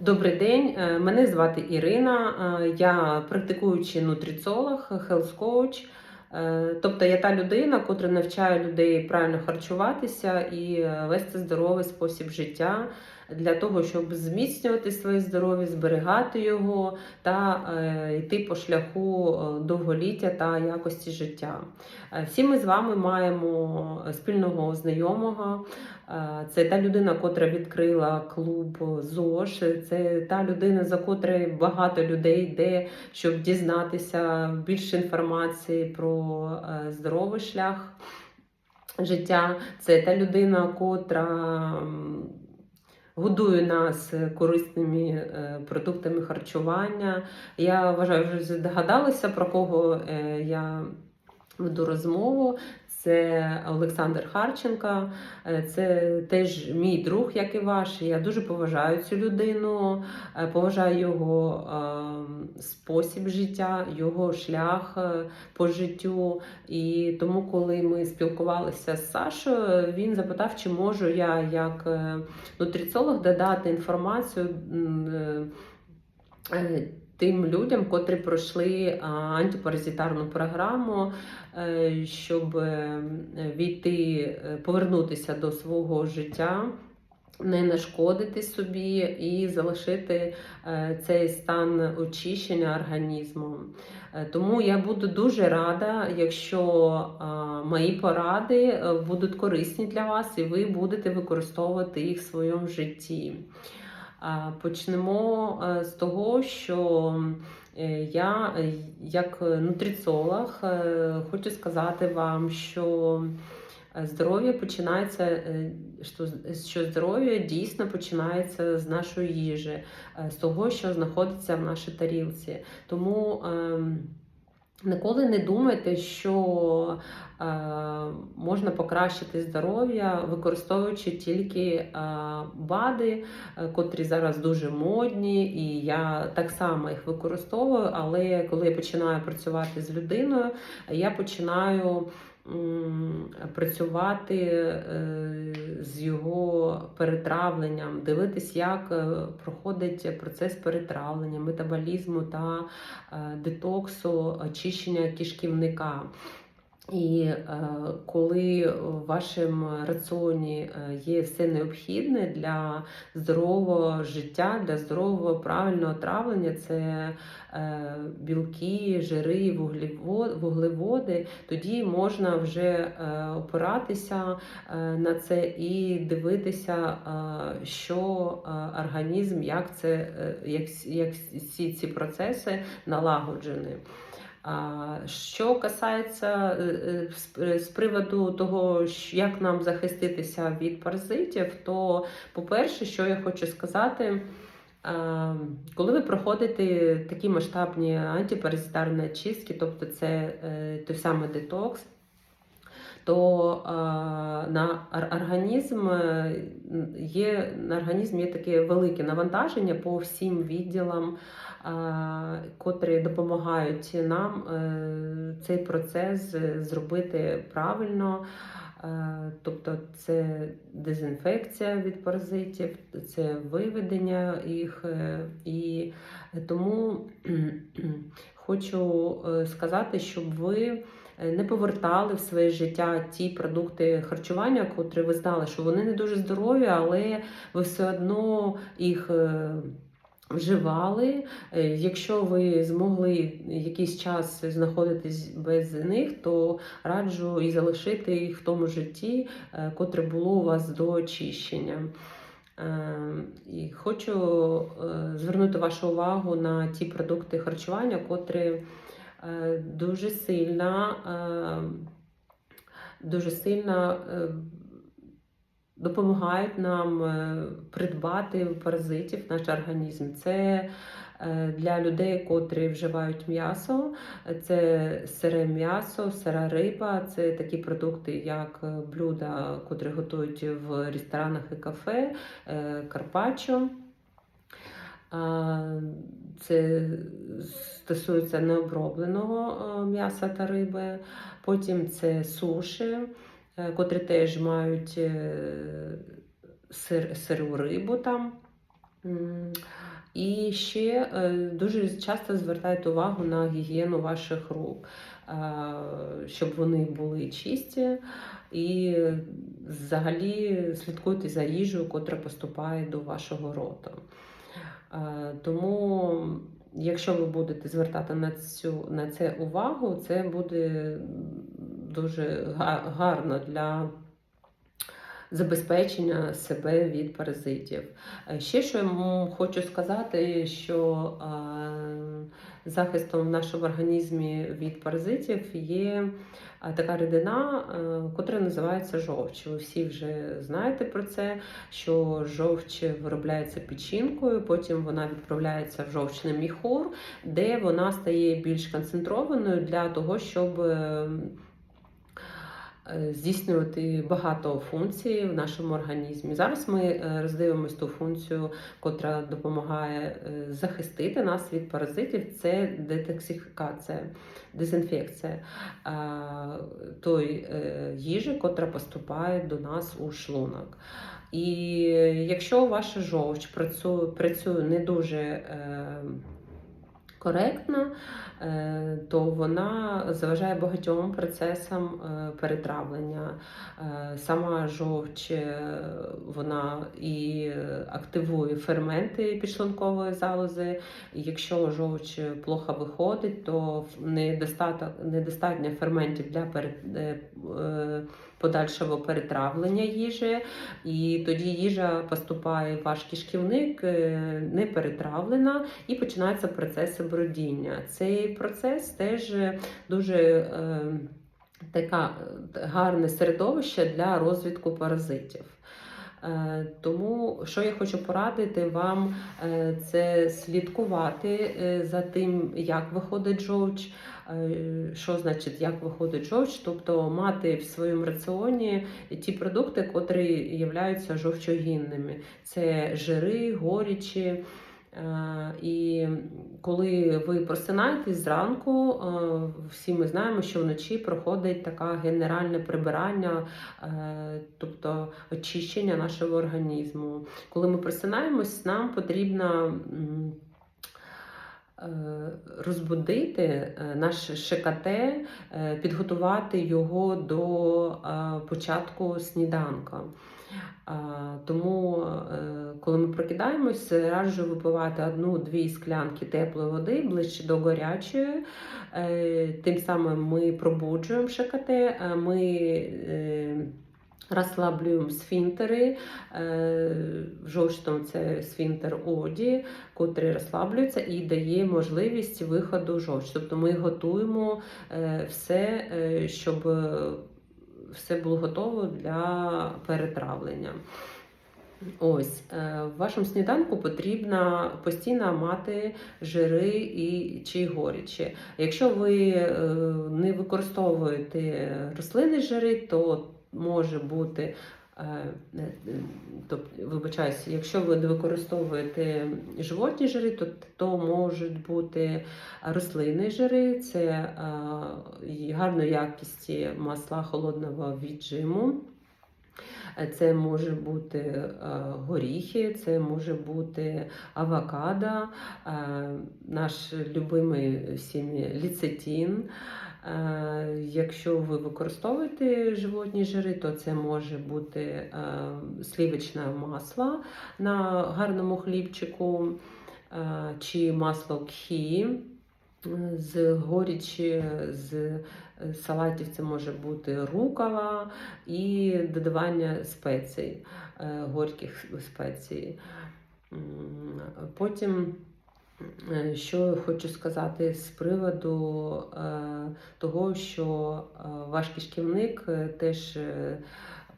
Добрий день, е, мене звати Ірина. е, Я практикуючий нутриціолог. Е, Тобто я та людина, котра навчає людей правильно харчуватися і е, вести здоровий спосіб життя для того, щоб зміцнювати своє здоров'я, зберігати його та е, йти по шляху е, довголіття та якості життя. Е, Всі ми з вами маємо спільного знайомого. Це та людина, котра відкрила клуб ЗОЖ. Це та людина, за котрою багато людей йде, щоб дізнатися більше інформації про здоровий шлях життя. Це та людина, котра годує нас корисними е, продуктами харчування. Я вважаю, вже здогадалися, про кого е, я веду розмову. Це Олександр Харченко, Е, це теж мій друг, як і ваш. Я дуже поважаю цю людину, е, поважаю його е, спосіб життя, його шлях е, по життю. І тому, коли ми спілкувалися з Сашою, він запитав, чи можу я як нутриціолог додати інформацію. Тим людям, котрі пройшли антипаразитарну програму, е, щоб е, війти, е, повернутися до свого життя, не нашкодити собі і залишити цей стан очищення організму. Тому я буду дуже рада, якщо мої поради будуть корисні для вас, і ви будете використовувати їх в своєму житті. Почнемо е, з того, що е, я, е, як нутриціолог, хочу сказати вам, що здоров'я починається, що, здоров'я дійсно починається з нашої їжі, з того, що знаходиться в нашій тарілці. Тому ем, Ніколи не думайте, що е, можна покращити здоров'я, використовуючи тільки е, БАДи, е, котрі зараз дуже модні, і я так само їх використовую. Але коли я починаю працювати з людиною, я починаю працювати е, з його перетравленням, дивитись, як е, проходить процес перетравлення, метаболізму та е, детоксу, очищення кишківника. І е, коли в вашому раціоні е, є все необхідне для здорового життя, для здорового правильного травлення, це е, білки, жири, вуглеводи, тоді можна вже е, опиратися е, на це і дивитися, е, що е, організм, як це, е, як, як всі ці процеси налагоджені. Що касається е, е, з- з приводу того, як нам захиститися від паразитів, то, по-перше, що я хочу сказати, коли ви проходите такі масштабні антипаразитарні очистки, тобто це е, той самий детокс, то на організм е, є на організм є таке велике навантаження по всім відділам, котрі допомагають нам е, цей процес зробити правильно. Е, Тобто це дезінфекція від паразитів, це виведення їх, і тому хочу сказати, щоб ви не повертали в своє життя ті продукти харчування, котрі ви знали, що вони не дуже здорові, але ви все одно їх. е, Вживали, Е, якщо ви змогли якийсь час знаходитись без них, то раджу і залишити їх в тому житті, е, котре було у вас до очищення. Е, І хочу е, звернути вашу увагу на ті продукти харчування, котрі е, дуже сильно, е, дуже сильно е, допомагають нам е, придбати паразитів наш організм. Це е, для людей, котрі вживають м'ясо, це сире м'ясо, сира риба, це такі продукти, як е, блюда, котрі готують в ресторанах і кафе, е, карпаччо. Це стосується необробленого е, м'яса та риби. Потім це суші, е, котрі теж мають е, сир, сиру рибу там. І ще дуже часто звертайте увагу на гігієну ваших рук, щоб вони були чисті. І взагалі слідкуйте за їжею, котра поступає до вашого рота. Е, Тому, якщо ви будете звертати на, цю, на це увагу, це буде дуже гарно для забезпечення себе від паразитів. Е, Ще що я хочу сказати, що е, захистом в нашому організмі від паразитів є е, така рідина, котра називається жовч. Ви всі вже знаєте про це, що жовч виробляється печінкою, потім вона відправляється в жовчний міхур, де вона стає більш концентрованою для того, щоб здійснювати багато функцій в нашому організмі. Зараз ми е, роздивимось ту функцію, котра допомагає е, захистити нас від паразитів. Це детоксифікація, дезінфекція е, той е, їжі, котра поступає до нас у шлунок. І якщо ваша жовч працює, не дуже е, коректно, е, то вона заважає багатьом процесам е, перетравлення. Е, Сама жовч вона і активує ферменти підшлункової залози. Якщо жовч плохо виходить, то недостатньо ферментів для пере- е, подальшого перетравлення їжі, і тоді їжа поступає в ваш кишківник е, не перетравлена, і починається процес бродіння. Цей процес теж дуже е, така е, гарне середовище для розвитку паразитів. Е, Тому що я хочу порадити вам, це слідкувати за тим, як виходить жовч, що значить, як виходить жовч, тобто мати в своєму раціоні ті продукти, котрі являються жовчогінними. Це жири, горічі. Е, І коли ви просинаєтесь зранку, е, всі ми знаємо, що вночі проходить таке генеральне прибирання, е, тобто очищення нашого організму. Коли ми просинаємось, нам потрібно е, розбудити е, наше ШКТ, е, підготувати його до е, початку сніданка. Тому, е, коли ми прокидаємось, раджу випивати одну-дві склянки теплої води ближче до гарячої. Е, Тим самим ми пробуджуємо ШКТ, е, ми е, розслаблюємо сфінктери. Е, В жовчному це сфінктер оді, котрий розслаблюється і дає можливість виходу жовч. Тобто ми готуємо е, все, е, щоб все було готово для перетравлення. Ось в вашому сніданку потрібно постійно мати жири і чи горічі. Якщо ви не використовуєте рослинні жири, то може бути. е, е, Тобто, вибачаюся, якщо ви використовуєте животні жири, то, то можуть бути рослинні жири, це е, гарної якісті масла холодного віджиму. Е, Це може бути е, горіхи, це може бути авокадо, е, наш любимий всіми ліцетин. Е, Якщо ви використовуєте животні жири, то це може бути е, сливочне масло на гарному хлібчику е, чи масло кхі з горічі, з салатів це може бути рукола і додавання спецій, горьких спецій. Потім, що я хочу сказати з приводу е, того, що е, ваш кишківник е, теж е,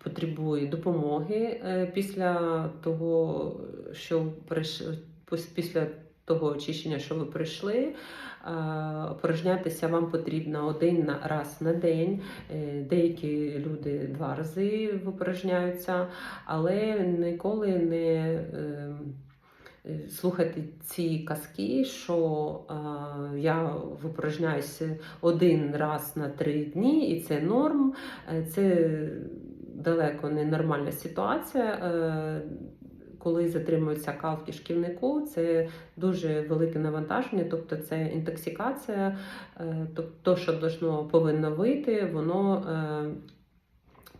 потребує допомоги е, після того, що після того очищення, що ви прийшли. Е, Опорожнятися вам потрібно один раз на день. Е, Деякі люди два рази випорожняються, але ніколи не е, ці казки, що е, я випорожняюся один раз на три дні, і це норм. Е, Це далеко не нормальна ситуація. Е, коли затримується кал в кишківнику, це дуже велике навантаження, тобто це інтоксикація, тобто то, що должно, повинно вийти, воно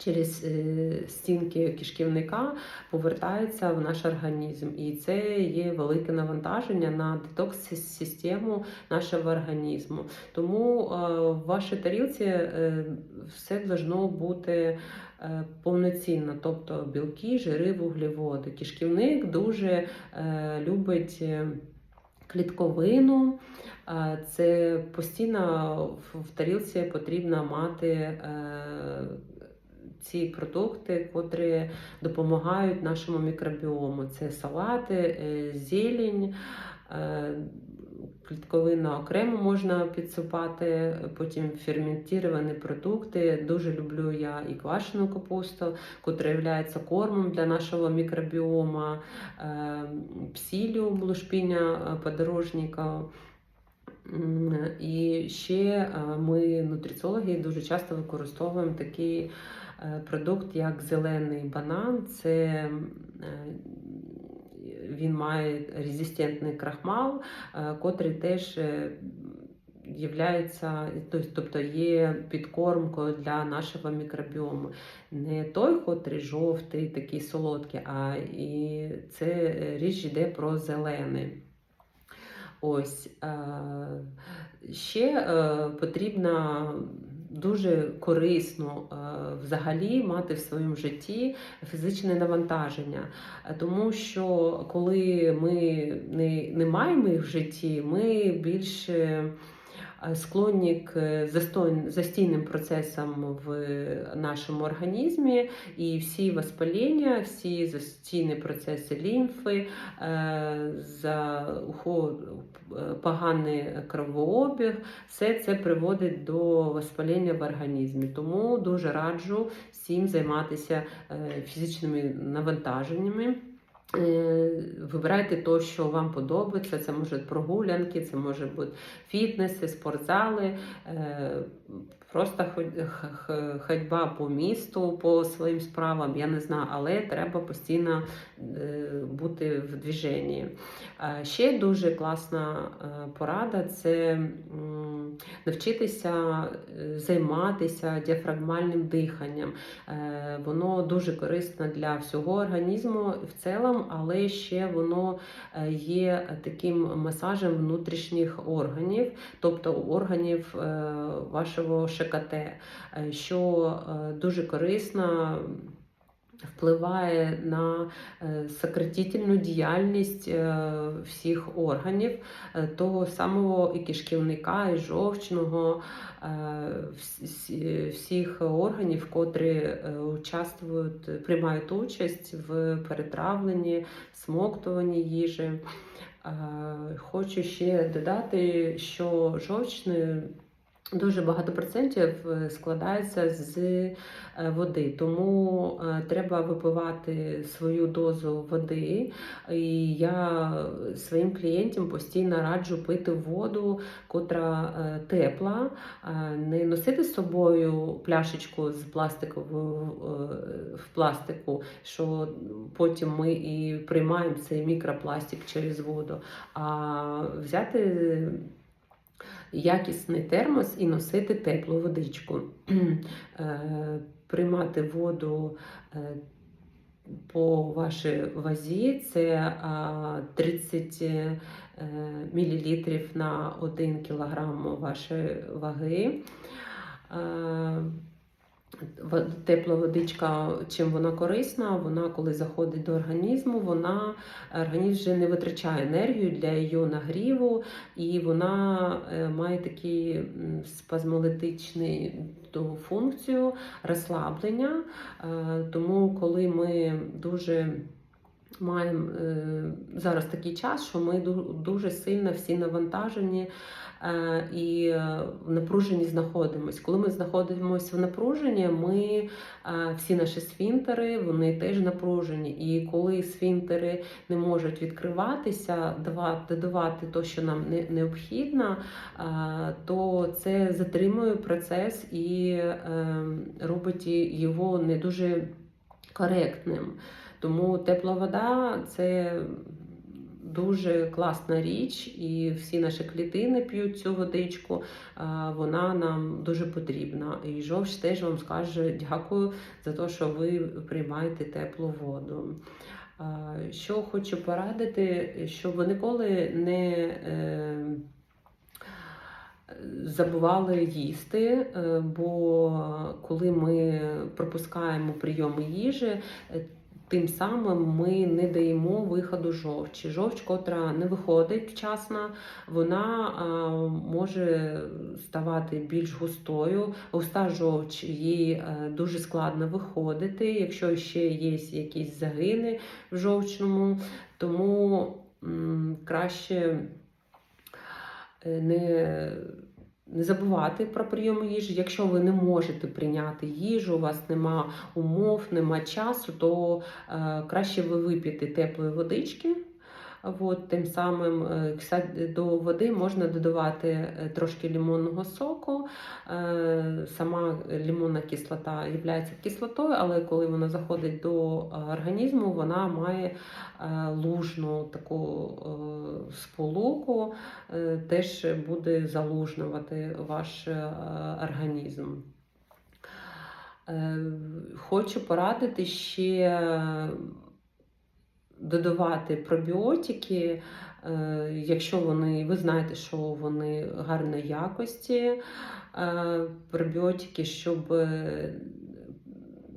через е, стінки кишківника повертається в наш організм. І це є велике навантаження на детокс-систему нашого організму. Тому е, в вашій тарілці е, все должно бути повноцінно, тобто білки, жири, вуглеводи. Кишківник дуже любить. Клітковину, це постійно в- тарілці потрібно мати ці продукти, котрі допомагають нашому мікробіому. Це салати, е, зелень, е, клітковина окремо можна підсипати, потім ферментовані продукти. Дуже люблю я і квашену капусту, котра є кормом для нашого мікробіома, е, псілю, блушпіння подорожника. І ще ми, нутриціологи, дуже часто використовуємо такий е, продукт, як зелений банан. Це е, він має резистентний крахмал, е, котрий теж е, являється, тобто- є підкормкою для нашого мікробіому. Не той, котрий жовтий, такий солодкий, а і це е, річ йде про зелений. Ось е, ще е, потрібно дуже корисно е, взагалі мати в своєму житті фізичне навантаження. Тому що коли ми не, не маємо їх в житті, ми більше склонні к застійним процесам в нашому організмі, і всі воспалення, всі застійні процеси лімфи, е, за е, поганий кровообіг, все це приводить до воспалення в організмі. Тому дуже раджу всім займатися е, фізичними навантаженнями. Е, Вибирайте те, що вам подобається. Це можуть прогулянки, це може бути фітнеси, спортзали, е, просто ходьба по місту, по своїм справам. Я не знаю, але треба постійно е, бути в движенні. Ще дуже класна е, порада це навчитися е, займатися діафрагмальним диханням. Воно дуже корисно для всього організму в цілому, але ще воно є таким масажем внутрішніх органів, тобто органів вашого ШКТ, е, що е, дуже корисно. Впливає на е, сократительну діяльність всіх органів, того самого і кишківника, і жовчного, вс- всі- всіх органів, котрі участвують, приймають участь в перетравленні, смоктуванні їжі. Хочу ще додати, що жовчний дуже багато процентів е, складається з е, води, тому е, треба випивати свою дозу води. І я своїм клієнтам постійно раджу пити воду, котра тепла, не носити з собою пляшечку з пластиковою в пластику, що потім ми і приймаємо цей мікропластик через воду, а взяти якісний термос і носити теплу водичку. Е, Приймати воду е, по вашій вазі це 30 мл на 1 кг вашої ваги. Тепла водичка, чим вона корисна, вона коли заходить до організму, вона організм вже не витрачає енергію для її нагріву, і вона е, має спазмолітичну ту функцію розслаблення. Е, Тому, коли ми дуже маємо е, зараз такий час, що ми дуже сильно всі навантажені і е, в напруженні знаходимося. Коли ми знаходимося в напруженні, ми е, всі наші сфінктери вони теж напружені. І коли сфінктери не можуть відкриватися, давати, додавати те, що нам не, необхідно, е, то це затримує процес і е, робить його не дуже коректним. Тому тепла вода це дуже класна річ, і всі наші клітини п'ють цю водичку. Вона нам дуже потрібна. І жовч теж вам скаже дякую за те, що ви приймаєте теплу воду. Що хочу порадити, щоб ви ніколи не е, забували їсти, е, бо коли ми пропускаємо прийоми їжі, тим самим ми не даємо виходу жовчі. Жовч, котра не виходить вчасно, вона а, може ставати більш густою. Густа жовч їй е, дуже складно виходити, якщо ще є якісь загини в жовчному, тому м, краще е, не не забувати про прийом їжі. Якщо ви не можете прийняти їжу, у вас нема умов, нема часу, то е, краще ви вип'єте теплої водички. От, тим самим е, до води можна додавати е, трошки лимонного соку. Е, Сама лимонна кислота є кислотою, але коли вона заходить до організму, вона має лужну таку сполуку, теж буде залужнювати ваш організм. Хочу порадити ще додавати пробіотики, е, якщо вони, ви знаєте, що вони гарної якості, е, пробіотики, щоб е,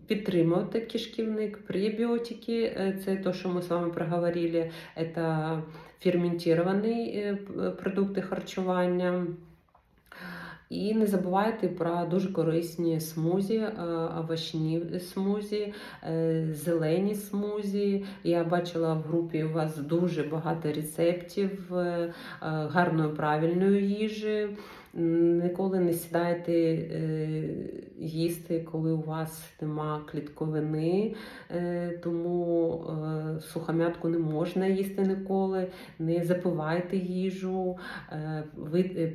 підтримувати кишківник, пребіотики, це те, що ми з вами проговорили, це ферментовані продукти харчування. І не забувайте про дуже корисні смузі, е, овочні смузі, е, зелені смузі. Я бачила в групі у вас дуже багато рецептів е, гарної правильної їжі. Ніколи не сідайте е, їсти, коли у вас нема клітковини, е, тому е, сухомятку не можна їсти ніколи. Не запивайте їжу,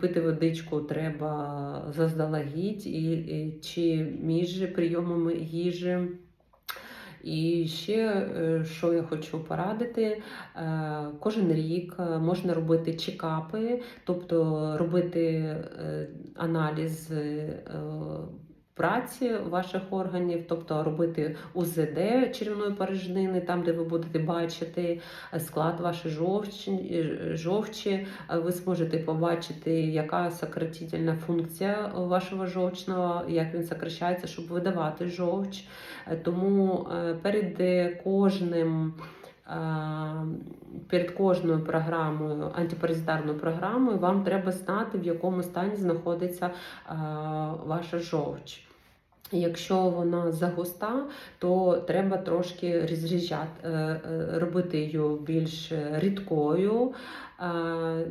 пити водичку треба заздалегідь і чи між прийомами їжі. І ще е, що я хочу порадити, е, кожен рік е, можна робити чекапи, тобто робити аналіз праці ваших органів, тобто робити УЗД черевної порожнини, там, де ви будете бачити склад вашої жовчі, жовчі, е, ви зможете побачити, яка сократительна функція вашого жовчного, як він сокращається, щоб видавати жовч. Е, Тому е, перед кожним. е, Перед кожною програмою, антипаразитарною програмою, вам треба знати, в якому стані знаходиться е, ваша жовч. Якщо вона загуста, то треба трошки розріжати, е, е, робити її більш рідкою, е,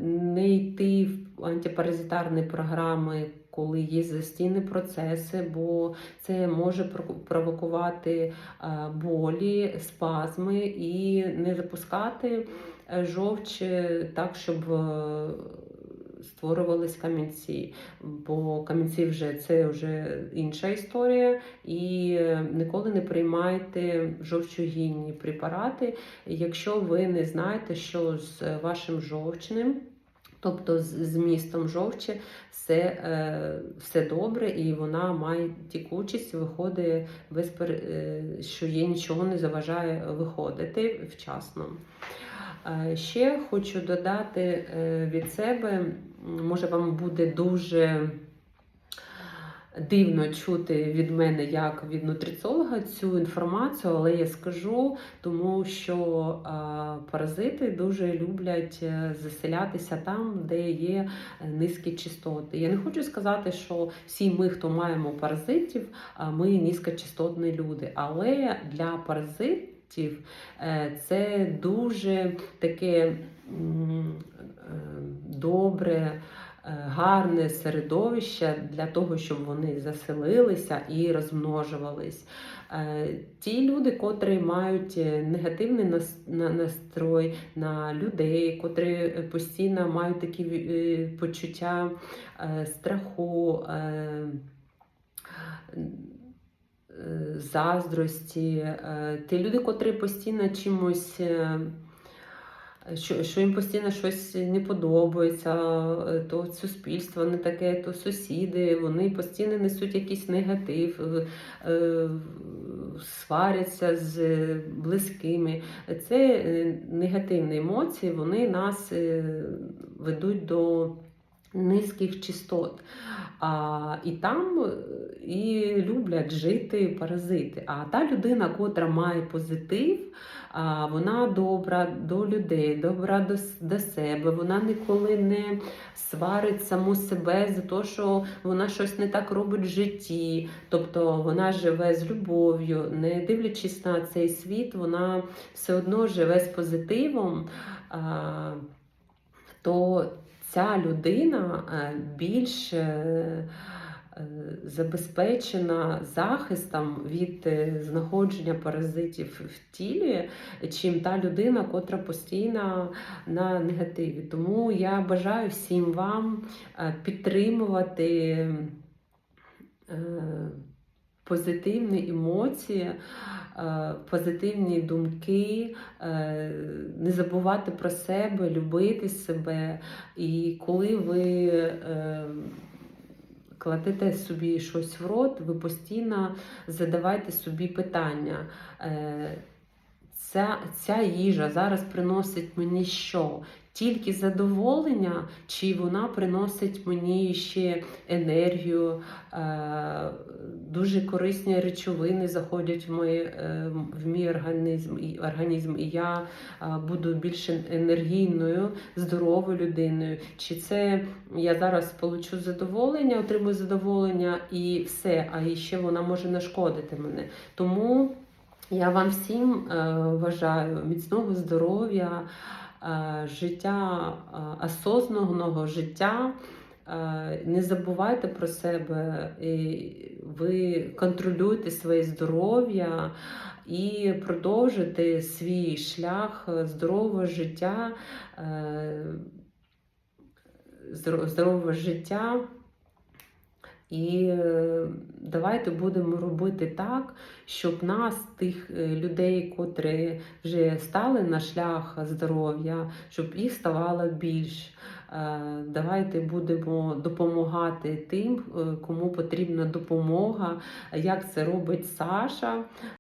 не йти в антипаразитарні програми, коли є застійні процеси, бо це може провокувати болі, спазми і не запускати жовч так, щоб створювались камінці. Бо камінці вже це вже інша історія, і ніколи не приймайте жовчогінні препарати, якщо ви не знаєте, що з вашим жовчним. Тобто з змістом жовчі все, е, все добре, і вона має тікучість, виходить без е, що їй нічого не заважає виходити вчасно. Ще хочу додати е, від себе, може вам буде дуже дивно чути від мене як від нутриціолога цю інформацію, але я скажу, тому що паразити дуже люблять е, заселятися там, де є е, низькі частоти. Я не хочу сказати, що всі ми, хто маємо паразитів, ми низькочастотні люди, але для паразитів е, це дуже таке е, добре. е, Гарне середовище для того, щоб вони заселилися і розмножувались. Ті люди, котрі мають негативний настрой на людей, котрі постійно мають такі почуття страху, заздрості. Е, Ті люди, котрі постійно чимось. е, Що, що їм постійно щось не подобається, е, то суспільство не таке, то сусіди, вони постійно несуть якийсь негатив, сваряться з близькими. Це негативні емоції, вони нас ведуть до низьких чистот. А, і там е, і люблять жити паразити. А та людина, котра має позитив, а, вона добра до людей, добра до, до себе. Вона ніколи не сварить саму себе за те, що вона щось не так робить в житті. Тобто вона живе з любов'ю, не дивлячись на цей світ, вона все одно живе з позитивом. А, то ця людина е, більш е, е, забезпечена захистом від знаходження паразитів в тілі, чим та людина, котра постійно на негативі. Тому я бажаю всім вам підтримувати позитивні емоції, е, позитивні думки, е, не забувати про себе, любити себе. І коли ви е, кладете собі щось в рот, ви постійно задавайте собі питання. Ця, ця їжа зараз приносить мені що? Тільки задоволення, чи вона приносить мені ще енергію, е, дуже корисні речовини заходять в, мої, е, в мій організм, і, організм, і я е, буду більш енергійною, здоровою людиною. Чи це я зараз получу задоволення, отримую задоволення і все, а ще вона може нашкодити мене. Тому я вам всім бажаю міцного здоров'я, життя е, осознаного життя. Е, Не забувайте про себе, ви контролюйте своє здоров'я і продовжуйте свій шлях здорового життя, е, здорового життя. І е, давайте будемо робити так, щоб нас, тих е, людей, котрі вже стали на шлях здоров'я, щоб їх ставало більш. Е, Давайте будемо допомагати тим, кому потрібна допомога, як це робить Саша.